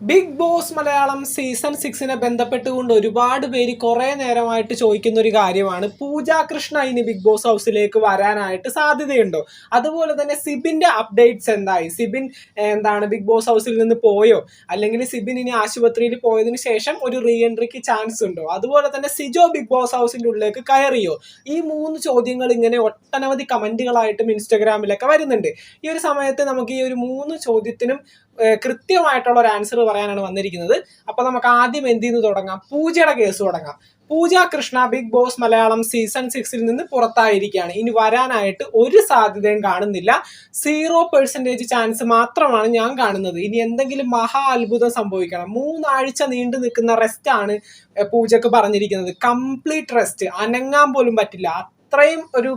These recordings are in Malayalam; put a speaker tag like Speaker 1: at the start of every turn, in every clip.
Speaker 1: ബിഗ് ബോസ് മലയാളം സീസൺ സിക്സിനെ ബന്ധപ്പെട്ടുകൊണ്ട് ഒരുപാട് പേര് കുറെ നേരമായിട്ട് ചോദിക്കുന്ന ഒരു കാര്യമാണ്. പൂജ കൃഷ്ണ ഇനി ബിഗ് ബോസ് ഹൗസിലേക്ക് വരാനായിട്ട് സാധ്യതയുണ്ടോ? അതുപോലെ തന്നെ സിബിന്റെ അപ്ഡേറ്റ്സ് എന്തായി? സിബിൻ എന്താണ് ബിഗ് ബോസ് ഹൗസിൽ നിന്ന് പോയോ? അല്ലെങ്കിൽ സിബിൻ ഇനി ആശുപത്രിയിൽ പോയതിനു ശേഷം ഒരു റീ എൻട്രിക്ക് ചാൻസ് ഉണ്ടോ? അതുപോലെ തന്നെ സിജോ ബിഗ് ബോസ് ഹൗസിന്റെ ഉള്ളിലേക്ക് കയറിയോ? ഈ മൂന്ന് ചോദ്യങ്ങൾ ഇങ്ങനെ ഒട്ടനവധി കമന്റുകളായിട്ടും ഇൻസ്റ്റഗ്രാമിലൊക്കെ വരുന്നുണ്ട്. ഈ ഒരു സമയത്ത് നമുക്ക് ഈ ഒരു മൂന്ന് ചോദ്യത്തിനും കൃത്യമായിട്ടുള്ള ഒരു ആൻസർ പറയാനാണ് വന്നിരിക്കുന്നത്. അപ്പൊ നമുക്ക് ആദ്യം എന്തിൽ നിന്ന് തുടങ്ങാം. പൂജയുടെ കേസ് തുടങ്ങാം. Pooja Krishna Bigg Boss Malayalam season സിക്സിൽ നിന്ന് പുറത്തായിരിക്കുകയാണ്. ഇനി വരാനായിട്ട് ഒരു സാധ്യതയും കാണുന്നില്ല. സീറോ പെർസെന്റേജ് ചാൻസ് മാത്രമാണ് ഞാൻ കാണുന്നത്. ഇനി എന്തെങ്കിലും മഹാ അത്ഭുതം സംഭവിക്കണം. മൂന്നാഴ്ച നീണ്ടു നിൽക്കുന്ന റെസ്റ്റ് ആണ് പൂജക്ക് പറഞ്ഞിരിക്കുന്നത്. കംപ്ലീറ്റ് റെസ്റ്റ് അനങ്ങാൻ പോലും പറ്റില്ല. അത്രയും ഒരു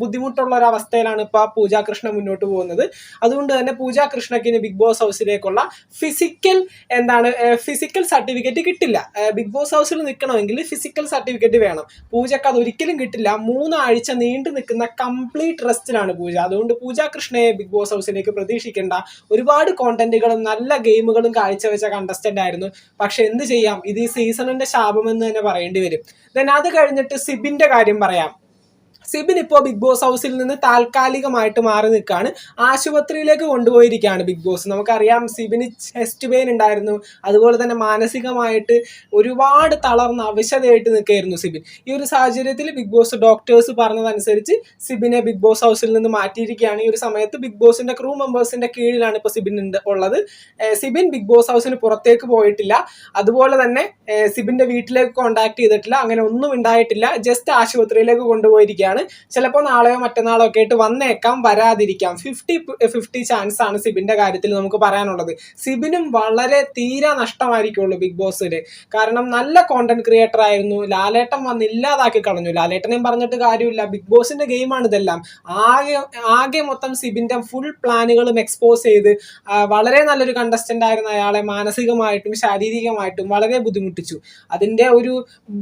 Speaker 1: ബുദ്ധിമുട്ടുള്ള ഒരു അവസ്ഥയിലാണ് ഇപ്പൊ പൂജ കൃഷ്ണ മുന്നോട്ട് പോകുന്നത്. അതുകൊണ്ട് തന്നെ പൂജ കൃഷ്ണയ്ക്ക് ബിഗ് ബോസ് ഹൗസിലേക്കുള്ള ഫിസിക്കൽ എന്താണ് ഫിസിക്കൽ സർട്ടിഫിക്കറ്റ് കിട്ടില്ല. ബിഗ് ബോസ് ഹൗസിൽ നിൽക്കണമെങ്കിൽ ഫിസിക്കൽ സർട്ടിഫിക്കറ്റ് വേണം. പൂജക്ക് അത് ഒരിക്കലും കിട്ടില്ല. മൂന്നാഴ്ച നീണ്ടു നിൽക്കുന്ന കംപ്ലീറ്റ് റെസ്റ്റിലാണ് പൂജ. അതുകൊണ്ട് പൂജ കൃഷ്ണയെ ബിഗ് ബോസ് ഹൗസിലേക്ക് പ്രതീക്ഷിക്കേണ്ട ഒരുപാട് കോണ്ടന്റുകളും നല്ല ഗെയിമുകളും കാഴ്ചവെച്ച കണ്ടസ്റ്റന്റ് ആയിരുന്നു. പക്ഷെ എന്ത് ചെയ്യാം? ഇത് ഈ സീസണിന്റെ ശാപമെന്ന് തന്നെ പറയേണ്ടി വരും. ദെൻ അത് കഴിഞ്ഞിട്ട് സിബിന്റെ കാര്യം പറയാം. സിബിൻ ഇപ്പോൾ ബിഗ് ബോസ് ഹൗസിൽ നിന്ന് താൽക്കാലികമായിട്ട് മാറി നിൽക്കുകയാണ് ആശുപത്രിയിലേക്ക് കൊണ്ടുപോയിരിക്കുകയാണ് ബിഗ് ബോസ്. നമുക്കറിയാം സിബിന് ചെസ്റ്റ് പെയിൻ ഉണ്ടായിരുന്നു. അതുപോലെ തന്നെ മാനസികമായിട്ട് ഒരുപാട് തളർന്ന അവശതയായിട്ട് നിൽക്കുകയായിരുന്നു സിബിൻ. ഈ ഒരു സാഹചര്യത്തിൽ ബിഗ് ബോസ് ഡോക്ടേഴ്സ് പറഞ്ഞതനുസരിച്ച് സിബിനെ ബിഗ് ബോസ് ഹൗസിൽ നിന്ന് മാറ്റിയിരിക്കുകയാണ്. ഈ ഒരു സമയത്ത് ബിഗ് ബോസിന്റെ ക്രൂ മെമ്പേഴ്സിന്റെ കീഴിലാണ് ഇപ്പോൾ സിബിൻ ഉള്ളത്. സിബിൻ ബിഗ് ബോസ് ഹൗസിന് പുറത്തേക്ക് പോയിട്ടില്ല. അതുപോലെ തന്നെ സിബിന്റെ വീട്ടിലേക്ക് കോണ്ടാക്ട് ചെയ്തിട്ടില്ല. അങ്ങനെ ഒന്നും ഉണ്ടായിട്ടില്ല. ജസ്റ്റ് ആശുപത്രിയിലേക്ക് കൊണ്ടുപോയിരിക്കുകയാണ്. ചിലപ്പോൾ നാളെയോ മറ്റന്നാളോ ഒക്കെ ആയിട്ട് വന്നേക്കാം വരാതിരിക്കാം. ഫിഫ്റ്റി ഫിഫ്റ്റി ചാൻസ് ആണ് സിബിന്റെ കാര്യത്തിൽ നമുക്ക് പറയാനുള്ളത്. സിബിനും വളരെ തീരാ നഷ്ടമായിരിക്കുള്ളൂ ബിഗ് ബോസിന് കാരണം നല്ല കോണ്ടന്റ് ക്രിയേറ്റർ ആയിരുന്നു. ലാലേട്ടൻ വന്ന് ഇല്ലാതാക്കി കളഞ്ഞു. ലാലേട്ടനെയും പറഞ്ഞിട്ട് കാര്യമില്ല. ബിഗ് ബോസിന്റെ ഗെയിമാണ് ഇതെല്ലാം. ആകെ ആകെ മൊത്തം സിബിന്റെ ഫുൾ പ്ലാനുകളും എക്സ്പോസ് ചെയ്ത് വളരെ നല്ലൊരു കണ്ടസ്റ്റന്റ് ആയിരുന്ന അയാളെ മാനസികമായിട്ടും ശാരീരികമായിട്ടും വളരെ ബുദ്ധിമുട്ടിച്ചു. അതിന്റെ ഒരു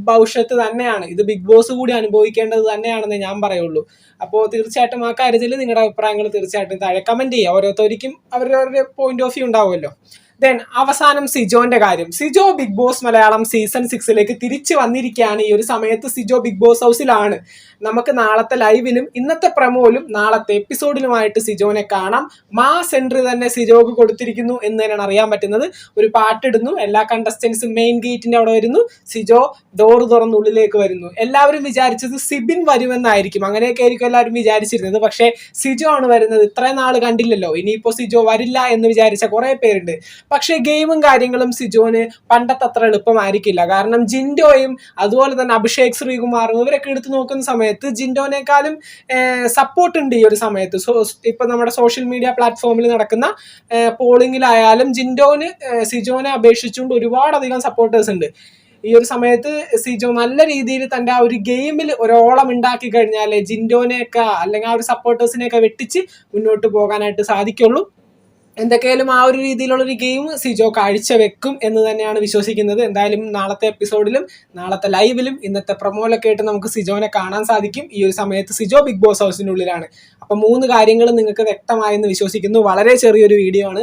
Speaker 1: ഭവിഷ്യത്ത് തന്നെയാണ്. ഇത് ബിഗ് ബോസ് കൂടി അനുഭവിക്കേണ്ടത് തന്നെയാണെന്ന് ഞാൻ പറയുള്ളൂ. അപ്പോൾ തീർച്ചയായിട്ടും ആ കാര്യത്തിൽ നിങ്ങളുടെ അഭിപ്രായങ്ങൾ തീർച്ചയായിട്ടും താഴെ കമന്റ് ചെയ്യുക ഓരോരുത്തർക്കും അവരവരുടെ പോയിന്റ് ഓഫ് വ്യൂ ഉണ്ടാവുമല്ലോ. ദെൻ അവസാനം സിജോന്റെ കാര്യം. Sijo Bigg Boss Malayalam season സിക്സിലേക്ക് തിരിച്ചു വന്നിരിക്കുകയാണ്. ഈ ഒരു സമയത്ത് സിജോ ബിഗ് ബോസ് ഹൗസിലാണ്. നമുക്ക് നാളത്തെ ലൈവിലും ഇന്നത്തെ പ്രമോയിലും നാളത്തെ എപ്പിസോഡിലുമായിട്ട് സിജോനെ കാണാം. മാസ് എൻട്രി തന്നെ സിജോക്ക് കൊടുത്തിരിക്കുന്നു എന്ന് തന്നെയാണ് അറിയാൻ പറ്റുന്നത്. ഒരു പാട്ടിടുന്നു. എല്ലാ കണ്ടസ്റ്റൻസും മെയിൻ ഗേറ്റിന്റെ അവിടെ വരുന്നു. സിജോ ഡോർ തുറന്ന് ഉള്ളിലേക്ക് വരുന്നു. എല്ലാവരും വിചാരിച്ചത് സിബിൻ വരുമെന്നായിരിക്കും. അങ്ങനെയൊക്കെ ആയിരിക്കും എല്ലാവരും വിചാരിച്ചിരുന്നത്. പക്ഷേ സിജോ ആണ് വരുന്നത്. ഇത്രയും നാൾ കണ്ടില്ലല്ലോ. ഇനിയിപ്പോ സിജോ വരില്ല എന്ന് വിചാരിച്ച കുറെ പേരുണ്ട്. പക്ഷേ ഗെയിമും കാര്യങ്ങളും സിജോന് പണ്ടത്തെ അത്ര എളുപ്പമായിരിക്കില്ല. കാരണം ജിൻഡോയും അതുപോലെ തന്നെ അഭിഷേക് ശ്രീകുമാറും ഇവരൊക്കെ എടുത്തു നോക്കുന്ന സമയത്ത് ജിൻഡോനേക്കാളും സപ്പോർട്ട് ഉണ്ട് ഈ ഒരു സമയത്ത്. സോ ഇപ്പം നമ്മുടെ സോഷ്യൽ മീഡിയ പ്ലാറ്റ്ഫോമിൽ നടക്കുന്ന പോളിങ്ങിലായാലും ജിൻഡോന് സിജോനെ അപേക്ഷിച്ചുകൊണ്ട് ഒരുപാടധികം സപ്പോർട്ടേഴ്സ് ഉണ്ട്. ഈ ഒരു സമയത്ത് സിജോ നല്ല രീതിയിൽ തന്റെ ആ ഒരു ഗെയിമിൽ ഒരോളം ഉണ്ടാക്കി കഴിഞ്ഞാൽ ജിൻഡോനെയൊക്കെ അല്ലെങ്കിൽ ആ ഒരു സപ്പോർട്ടേഴ്സിനെയൊക്കെ വെട്ടിച്ച് മുന്നോട്ട് പോകാനായിട്ട് സാധിക്കുള്ളൂ. എന്തൊക്കെയായാലും ആ ഒരു രീതിയിലുള്ള ഒരു ഗെയിം സിജോ കാഴ്ച വെക്കും എന്ന് തന്നെയാണ് വിശ്വസിക്കുന്നത്. എന്തായാലും നാളത്തെ എപ്പിസോഡിലും നാളത്തെ ലൈവിലും ഇന്നത്തെ പ്രൊമോയിലൊക്കെ ആയിട്ട് നമുക്ക് സിജോനെ കാണാൻ സാധിക്കും. ഈ ഒരു സമയത്ത് സിജോ ബിഗ് ബോസ് ഹൗസിനുള്ളിലാണ് അപ്പം മൂന്ന് കാര്യങ്ങളും നിങ്ങൾക്ക് വ്യക്തമായെന്ന് വിശ്വസിക്കുന്നു. വളരെ ചെറിയൊരു വീഡിയോ ആണ്.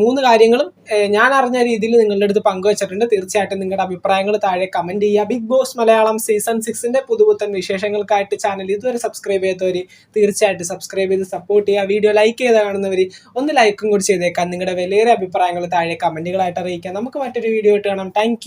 Speaker 1: മൂന്ന് കാര്യങ്ങളും ഞാൻ അറിഞ്ഞ രീതിയിൽ നിങ്ങളുടെ അടുത്ത് പങ്കുവച്ചിട്ടുണ്ട്. തീർച്ചയായിട്ടും നിങ്ങളുടെ അഭിപ്രായങ്ങൾ താഴെ കമന്റ് ചെയ്യുക. ബിഗ് ബോസ് മലയാളം സീസൺ സിക്സിന്റെ പുതുപുത്തൻ വിശേഷങ്ങൾക്കായിട്ട് ചാനൽ ഇതുവരെ സബ്സ്ക്രൈബ് ചെയ്തവർ തീർച്ചയായിട്ടും സബ്സ്ക്രൈബ് ചെയ്ത് സപ്പോർട്ട് ചെയ്യുക. വീഡിയോ ലൈക്ക് ചെയ്ത് കാണുന്നവർ ഒന്ന് ലൈക്കും കൂടി ചെയ്തേക്കാം. നിങ്ങളുടെ വിലയേറെ അഭിപ്രായങ്ങൾ താഴെ കമന്റുകളായിട്ട് അറിയിക്കാം. നമുക്ക് മറ്റൊരു വീഡിയോ ആയിട്ട് കാണാം. താങ്ക്